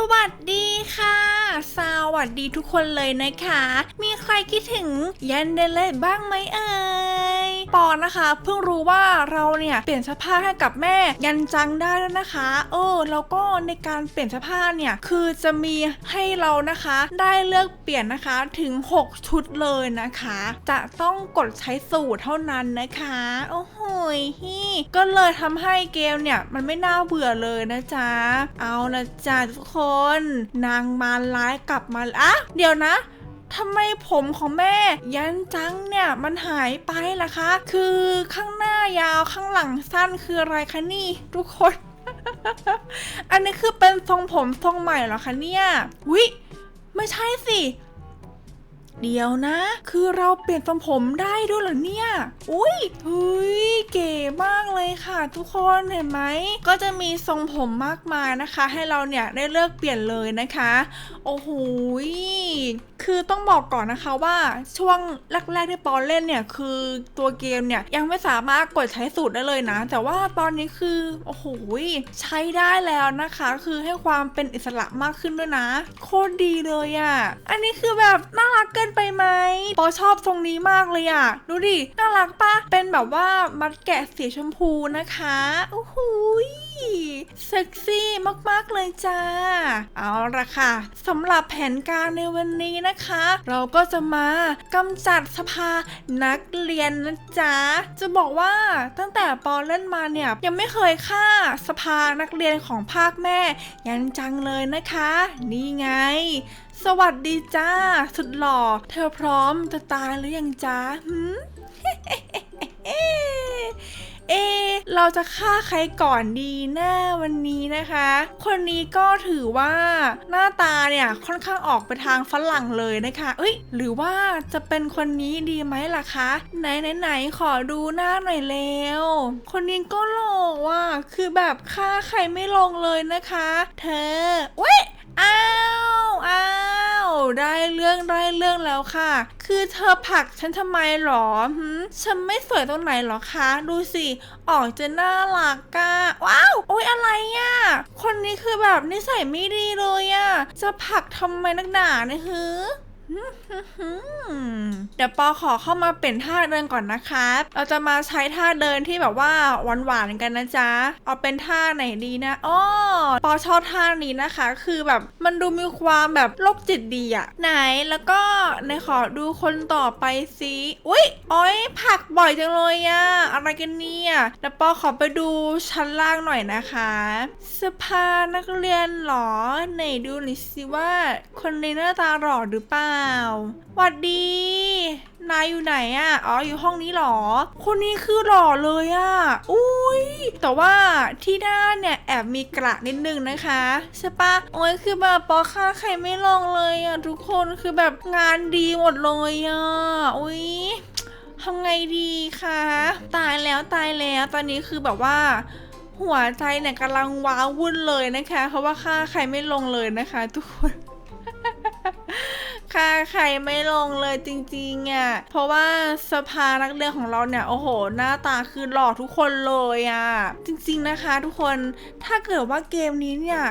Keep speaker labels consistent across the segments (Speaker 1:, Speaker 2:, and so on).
Speaker 1: สวัสดีค่ะ สวัสดีทุกคนเลยนะคะ มีใครคิดถึงยันเดเลยบ้างไหมเอ่ยปอนนะคะ เพิ่งรู้ว่าเราเนี่ยเปลี่ยนเสื้อผ้าให้กับแม่ยันจังได้แล้วนะคะ เออแล้วก็ในการเปลี่ยนเสื้อผ้าเนี่ยคือจะมีให้เรานะคะ ได้เลือกเปลี่ยนนะคะถึง 6 ชุดเลยนะคะ จะต้องกดใช้สูตรเท่านั้นนะคะ โอ้โหยฮิก็เลยทำให้เกมเนี่ยมันไม่น่าเบื่อเลยนะจ๊ะเอาละจ้ะทุกคน นางมารร้ายกลับมาอะเดี๋ยวนะทำไมผมของแม่ ยันจังเนี่ยมันหายไปล่ะคะ คือข้างหน้ายาวข้างหลังสั้นคืออะไรคะนี่ ทุกคน อันนี้คือเป็นทรงผมทรงใหม่เหรอคะเนี่ยวิไม่ใช่สิ เดี๋ยวนะ คือเราเปลี่ยนทรงผมได้ด้วยเหรอเนี่ย อุ้ยเฮ้ยเก๋มากเลยค่ะทุกคนเห็นไหม ก็จะมีทรงผมมากมายนะคะ ให้เราเนี่ยได้เลือกเปลี่ยนเลยนะคะ โอ้โหคือต้องบอกก่อนนะคะว่าช่วงแรกๆที่ปอนเล่นเนี่ยคือตัวเกมเนี่ยยังไม่สามารถกดใช้สูตรได้เลยนะ แต่ว่าตอนนี้คือโอ้โหใช้ได้แล้วนะคะ คือให้ความเป็นอิสระมากขึ้นด้วยนะ โคตรดีเลยอะ่ะ อันนี้คือแบบน่ารักเกินไปไหมปอชอบทรงนี้มากเลยอะดูดิ น่ารักปะเป็นแบบว่ามัดแกะสีชมพูนะคะโอ้โหยเซ็กซี่มากๆเลยจ้า เอาละค่ะสำหรับแผนการในวันนี้นะคะ เราก็จะมากำจัดสภานักเรียนนะจ๊ะ จะบอกว่าตั้งแต่ปอเล่นมาเนี่ย ยังไม่เคยฆ่าสภานักเรียนของภาคแม่ ยันจังเลยนะคะ นี่ไง สวัสดีจ้า สุดหล่อ เธอพร้อมจะตายหรือยังจ้าหืมเอ เราจะฆ่าใครก่อนดีหน้าวันนี้นะคะ คนนี้ก็ถือว่าหน้าตาเนี่ยค่อนข้างออกไปทางฝรั่งเลยนะคะ เอ้ย หรือว่าจะเป็นคนนี้ดีไหมล่ะคะ ไหนไหนไหนขอดูหน้าหน่อยเร็วคนนี้ก็หล่อว่ะคือแบบฆ่าใครไม่ลงเลยนะคะ เธอเว้ย อ้าวอ้าวได้เรื่องได้เรื่องแล้วค่ะ คือเธอผลักฉันทำไมหรอหืมฉันไม่สวยตรงไหนหรอคะ ดูสิออกจะน่ารักกะว้าวโอ๊ยอะไรอะ คนนี้คือแบบนิสัยไม่ดีเลยอะ จะผลักทำไมนักหนาเนี่ยฮือ เดี๋ยวปอขอเข้ามาเปลี่ยนท่าเดินก่อนนะคะเราจะมาใช้ท่าเดินที่แบบว่าหวานๆกันนะจ๊ะ เอาเป็นท่าไหนดีนะอ้อปอชอบท่านี้นะคะ คือแบบมันดูมีความแบบโรคจิตดีอะไหนแล้วก็ในขอดูคนต่อไปสิอุ้ยอ้อยผักบ่อยจังเลยอะอะไรกันเนี่ยเดี๋ยวปอขอไปดูชั้นล่างหน่อยนะคะสภานักเรียนเหรอไหนดูหน่อยสิว่า คนในหน้าตาหล่อหรือเปล่าหวัดดี นายอยู่ไหนอะอ๋ออยู่ห้องนี้เหรอ คนนี้คือหล่อเลยอะอุ้ยแต่ว่าที่หน้าเนี่ยแอบมีกระนิดนึงนะคะใช่ปะโอ้ยคือแบบปอค่าใครไม่ลงเลยอะทุกคนคือแบบงานดีหมดเลยอะอุ้ยทำไงดีคะตายแล้วตายแล้วตอนนี้คือแบบว่าหัวใจเนี่ยกำลังว้าวุ่นเลยนะคะ เพราะว่าค่าใครไม่ลงเลยนะคะ ทุกคน ค่าใครไม่ลงเลยจริงๆอะ เพราะว่าสภานักเรียนของเราเนี่ย โอ้โห หน้าตาคือหล่อทุกคนเลยอะ จริงๆนะคะทุกคน ถ้าเกิดว่าเกมนี้เนี่ย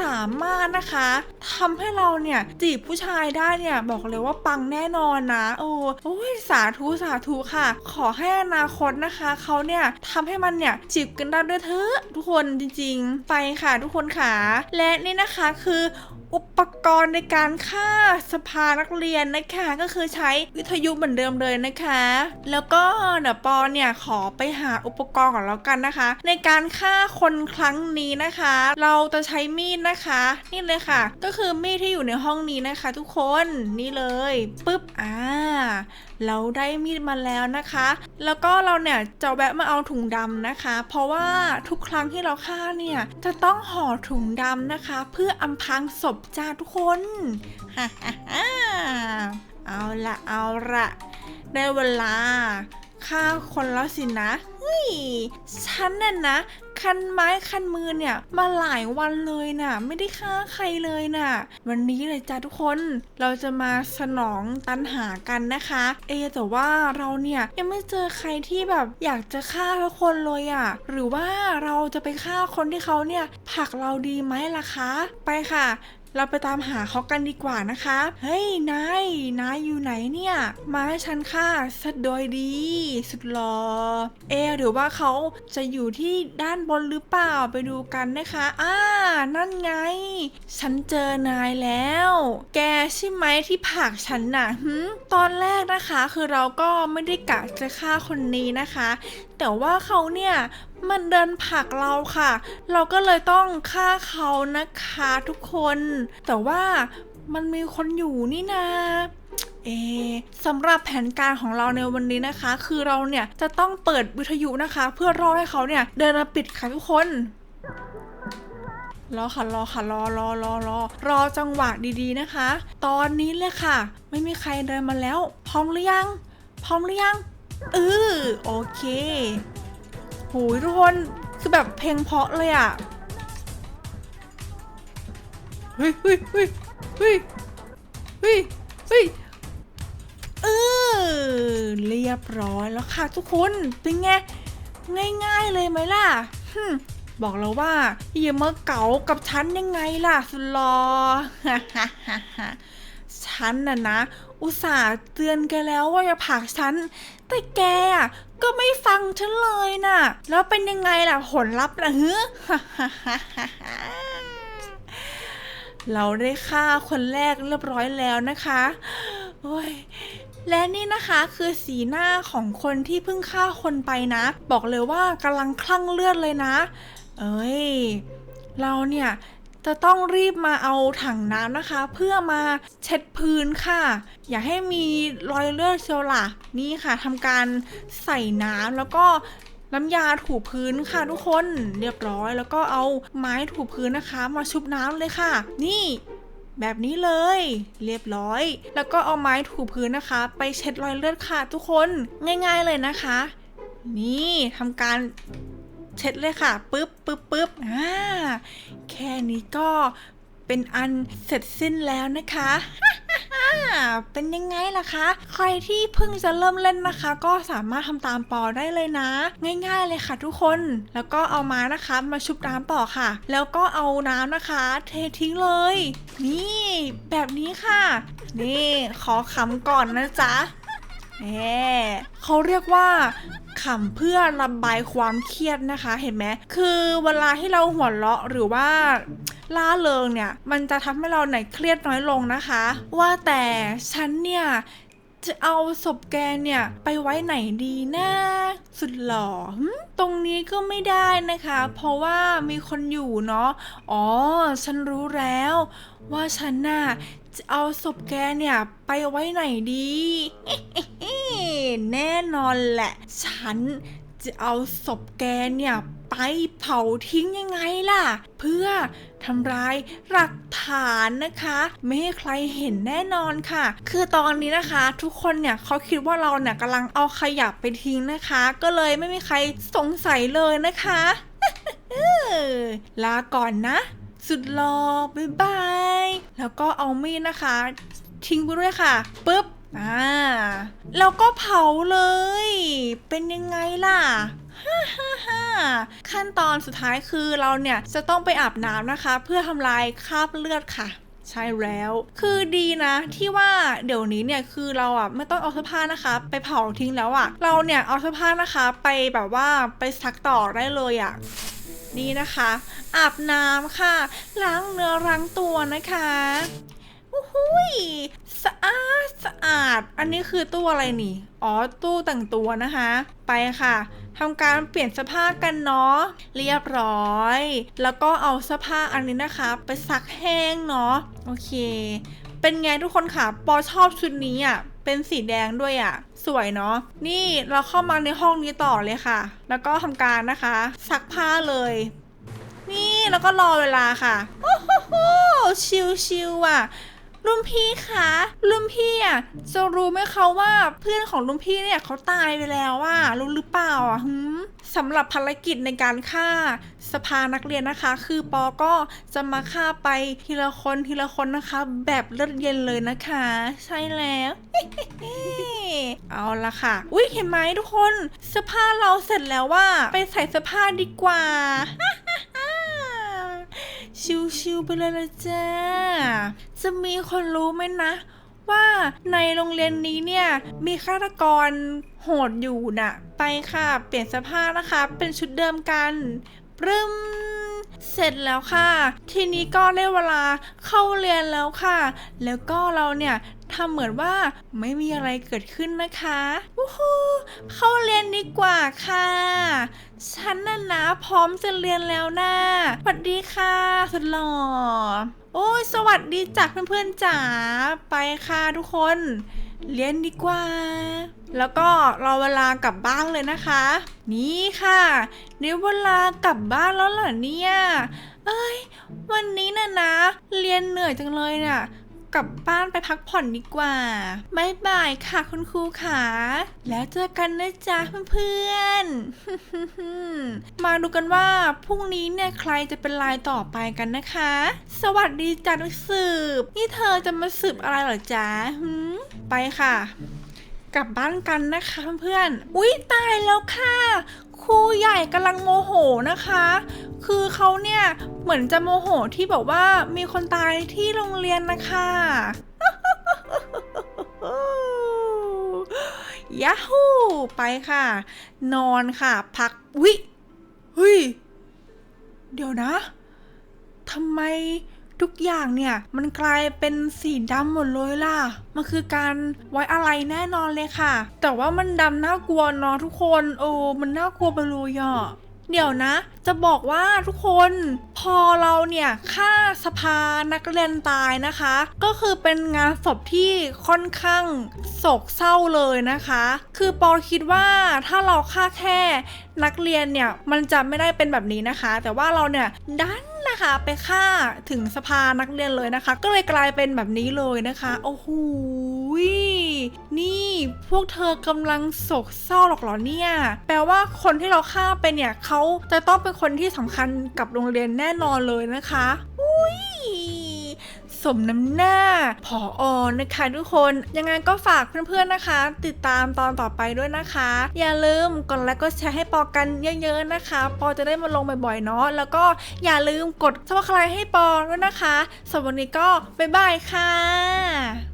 Speaker 1: สามารถนะคะทำให้เราเนี่ย จีบผู้ชายได้เนี่ย บอกเลยว่าปังแน่นอนนะ โอ้โอ้ยสาธุสาธุค่ะ ขอให้อนาคตนะคะ เขาเนี่ยทำให้มันเนี่ยจีบกันได้ด้วยเถอะทุกคนจริงๆ ไปค่ะทุกคนค่ะ และนี่นะคะคืออุปกรณ์ในการฆ่าสภานักเรียนนะคะก็คือใช้วิทยุเหมือนเดิมเลยนะคะ แล้วก็เดี๋ยวปอเนี่ยขอไปหาอุปกรณ์ก่อนแล้วกันนะคะ ในการฆ่าคนครั้งนี้นะคะ เราจะใช้มีดนะคะ นี่เลยค่ะ ก็คือมีดที่อยู่ในห้องนี้นะคะ ทุกคนนี่เลยปึ๊บอ่าเราได้มีดมาแล้วนะคะ แล้วก็เราเนี่ยจะแวะมาเอาถุงดำนะคะ เพราะว่าทุกครั้งที่เราฆ่าเนี่ยจะต้องห่อถุงดำนะคะ เพื่ออำพรางศพจ้าทุกคนฮ่าฮ่าเอาละเอาละได้เวลา ฆ่าคนแล้วสินะเฮ้ยฉันน่ะนะ คันไม้คันมือเนี่ย มาหลายวันเลยน่ะ ไม่ได้ฆ่าใครเลยน่ะ วันนี้เลยจ้าทุกคนเราจะมาสนองตันหากันนะคะ เอะแต่ว่าเราเนี่ยยังไม่เจอใครที่แบบอยากจะฆ่าทุกคนเลยอะ่ะ หรือว่าเราจะไปฆ่าคนที่เขาเนี่ยผลักเราดีไหมล่ะคะ ไปค่ะ เราไปตามหาเขากันดีกว่านะคะ เฮ้ยนายนายอยู่ไหนเนี่ย มาให้ฉันฆ่าสัดโดยดี สุดหลอเอหรือว่าเขาจะอยู่ที่ด้านบนหรือเปล่าไปดูกันนะคะอ่านั่นไง ฉันเจอนายแล้ว แกใช่ไหมที่ผลักฉันน่ะหึตอนแรกนะคะคือเราก็ไม่ได้กะจะฆ่าคนนี้นะคะแต่ว่าเขาเนี่ยมันเดินผักเราค่ะ เราก็เลยต้องฆ่าเขานะคะทุกคน แต่ว่ามันมีคนอยู่นี่นาเอสำหรับแผนการของเราในวันนี้นะคะ คือเราเนี่ยจะต้องเปิดวิทยุนะคะ เพื่อรอให้เขาเนี่ยเดินมาปิดค่ะทุกคนรอค่ะรอค่ะรอรอรอรอรอจังหวะดีๆนะคะ ตอนนี้เลยค่ะ ไม่มีใครเดินมาแล้ว พร้อมหรือยัง พร้อมหรือยัง เออโอเคโหยทุกคนคือแบบเพลงเพาะเลยอะเฮ้ยเฮ้ยเฮ้ยเฮ้ยเฮ้ยเฮ้ยเออเรียบร้อยแล้วค่ะทุกคนเป็นไงง่ายๆเลยไหมล่ะหึบอกแล้วว่าอย่ามาเก๋ากับฉันยังไงล่ะสุดหลอฉันน่ะนะ อุตส่าห์เตือนแกแล้วว่าอย่าผลักฉัน แต่แกอะก็ไม่ฟังฉันเลยน่ะ แล้วเป็นยังไงล่ะผลลัพธ์ล่ะฮึเราได้ฆ่าคนแรกเรียบร้อยแล้วนะคะ โอ้ยและนี่นะคะคือสีหน้าของคนที่เพิ่งฆ่าคนไปนะ บอกเลยว่ากำลังคลั่งเลือดเลยนะ เอ้ย เราเนี่ย จะต้องรีบมาเอาถังน้ำนะคะ เพื่อมาเช็ดพื้นค่ะ อย่าให้มีรอยเลือดเชียวล่ะนี่ค่ะทำการใส่น้ำแล้วก็น้ำยาถูพื้นค่ะทุกคนเรียบร้อยแล้วก็เอาไม้ถูพื้นนะคะ มาชุบน้ำเลยค่ะ นี่แบบนี้เลย เรียบร้อย แล้วก็เอาไม้ถูพื้นนะคะ ไปเช็ดรอยเลือดค่ะทุกคนง่าย ๆเลยนะคะ นี่ทำการ เช็ดเลยค่ะปึ๊บปึ๊บปึ๊บอ่าแค่นี้ก็เป็นอันเสร็จสิ้นแล้วนะคะเป็นยังไงล่ะคะ ใครที่เพิ่งจะเริ่มเล่นนะคะ ก็สามารถทำตามปอได้เลยนะ ง่ายๆเลยค่ะทุกคน แล้วก็เอามานะคะมาชุบน้ำต่อค่ะ แล้วก็เอาน้ำนะคะ เททิ้งเลย นี่แบบนี้ค่ะ นี่ขอขำก่อนนะจ๊ะแหมเขาเรียกว่า ขำเพื่อระบายความเครียดนะคะ เห็นไหมคือเวลาที่เราหัวเราะหรือว่าล่าเริงเนี่ย มันจะทำให้เราไหนเครียดน้อยลงนะคะ ว่าแต่ฉันเนี่ย จะเอาศพแกเนี่ย ไปไว้ไหนดีนะสุดหล่อตรงนี้ก็ไม่ได้นะคะ เพราะว่ามีคนอยู่เนาะอ๋อ ฉันรู้แล้ว ว่าฉันน่ะจะเอาศพแกเนี่ย ไปไว้ไหนดี แน่นอนแหละ ฉันจะเอาศพแกเนี่ย ไปเผาทิ้งยังไงล่ะ เพื่อทำลายหลักฐานนะคะ ไม่ให้ใครเห็นแน่นอนค่ะ คือตอนนี้นะคะ ทุกคนเนี่ยเขาคิดว่าเราเนี่ยกำลังเอาขยะไปทิ้งนะคะ ก็เลยไม่มีใครสงสัยเลยนะคะลาก่อนนะ สุดหลอบ๊ายบาย แล้วก็เอามีดนะคะ ทิ้งไปด้วยค่ะปุ๊บอ่าแล้วก็เผาเลย เป็นยังไงล่ะ ฮ่าฮ่าฮ่าขั้นตอนสุดท้ายคือเราเนี่ยจะต้องไปอาบน้ำนะคะ เพื่อทำลายคราบเลือดค่ะใช่แล้ว คือดีนะที่ว่าเดี๋ยวนี้เนี่ยคือเราอะไม่ต้องเอาเสื้อผ้านะคะ ไปเผาทิ้งแล้วอะ เราเนี่ยเอาเสื้อผ้านะคะ ไปแบบว่าไปซักต่อได้เลยอะนี่นะคะ อาบน้ำค่ะ ล้างเนื้อล้างตัวนะคะอู้หูย สะอาดสะอาด อันนี้คือตู้อะไรนี่ อ๋อ ตู้แต่งตัวนะคะ ไปค่ะทำการเปลี่ยนเสื้อผ้ากันเนาะ เรียบร้อย แล้วก็เอาเสื้อผ้าอันนี้นะคะ ไปซักแห้งเนาะ โอเค เป็นไงทุกคนค่ะ ปอชอบชุดนี้อะ เป็นสีแดงด้วยอะ สวยเนาะ นี่เราเข้ามาในห้องนี้ต่อเลยค่ะ แล้วก็ทำการนะคะ ซักผ้าเลย นี่แล้วก็รอเวลาค่ะ โอ้โหชิวๆอะ รุ่นพี่คะรุ่นพี่อะจะรู้ไหมคะว่าเพื่อนของรุ่นพี่เนี่ยเขาตายไปแล้วอะรู้หรือเปล่าอะหืมสำหรับภารกิจในการฆ่าสภานักเรียนนะคะ คือปอก็จะมาฆ่าไปทีละคนทีละคนนะคะ แบบเลือดเย็นเลยนะคะ ใช่แล้วเอาละค่ะ อุ้ยเห็นไหมทุกคนเสื้อผ้าเราเสร็จแล้วว่า ไปใส่เสื้อผ้าดีกว่า ชิวๆไปเลยละจ้า จะมีคนรู้ไหมนะ ว่าในโรงเรียนนี้เนี่ย มีฆาตกรโหดอยู่น่ะ ไปค่ะ เปลี่ยนเสื้อผ้านะคะ เป็นชุดเดิมกันปรึมเสร็จแล้วค่ะ ทีนี้ก็ได้เวลาเข้าเรียนแล้วค่ะ แล้วก็เราเนี่ยทำเหมือนว่าไม่มีอะไรเกิดขึ้นนะคะวู้ฮู้เข้าเรียน ดีกว่าค่ะ ฉันน่ะนะพร้อมจะเรียนแล้วนะ สวัสดีค่ะสุดหล่อ โอ้ยสวัสดีจากเพื่อนๆจ๋า ไปค่ะทุกคน เรียนดีกว่า แล้วก็รอเวลากลับบ้านเลยนะคะ นี่ค่ะเดี๋ยวเวลากลับบ้านแล้วเหรอเนี่ย เอ้ย วันนี้น่ะนะ เรียนเหนื่อยจังเลยน่ะ กลับบ้านไปพักผ่อนดีกว่าบายบายค่ะคุณครูขาแล้วเจอกันนะจ๊ะเพื่อนๆ มาดูกันว่าพรุ่งนี้เนี่ยใครจะเป็นลายต่อไปกันนะคะ สวัสดีจ้านักสืบ นี่เธอจะมาสืบอะไรเหรอจ๊ะไปค่ะ กลับบ้านกันนะคะเพื่อนๆ อุ๊ยตายแล้วค่ะ ครูใหญ่กำลังโมโหนะคะ คือเขาเนี่ยเหมือนจะโมโหที่บอกว่ามีคนตายที่โรงเรียนนะคะยาฮูไปค่ะ นอนค่ะ พักวิเฮ้ย เดี๋ยวนะทำไม ทุกอย่างเนี่ยมันกลายเป็นสีดำหมดเลยล่ะ มันคือการไว้อะไรแน่นอนเลยค่ะ แต่ว่ามันดำน่ากลัวเนาะทุกคน โอ้มันน่ากลัวไปเลยอะ เดี๋ยวนะ จะบอกว่าทุกคนพอเราเนี่ยฆ่าสภานักเรียนตายนะคะ ก็คือเป็นงานศพที่ค่อนข้างโศกเศร้าเลยนะคะ คือปอคิดว่าถ้าเราฆ่าแค่นักเรียนเนี่ยมันจะไม่ได้เป็นแบบนี้นะคะ แต่ว่าเราเนี่ยดันนะคะไปฆ่าถึงสภานักเรียนเลยนะคะ ก็เลยกลายเป็นแบบนี้เลยนะคะโอ้โห นี่พวกเธอกำลังโศกเศร้าหรอกเหรอเนี่ย แปลว่าคนที่เราฆ่าไปเนี่ยเขาจะต้องเป็นคนที่สำคัญกับโรงเรียนแน่นอนเลยนะคะ อุ้ยสมน้ำหน้าผออนะคะทุกคน ยังไงก็ฝากเพื่อนๆนะคะ ติดตามตอนต่อไปด้วยนะคะ อย่าลืมกดไลค์กดแชร์ให้ปอกันเยอะๆนะคะ ปอจะได้มาลงบ่อยๆเนาะแล้วก็อย่าลืมกดซับสไครให้ปอด้วยนะคะสำหรับวันนี้ก็บ๊ายบายค่ะ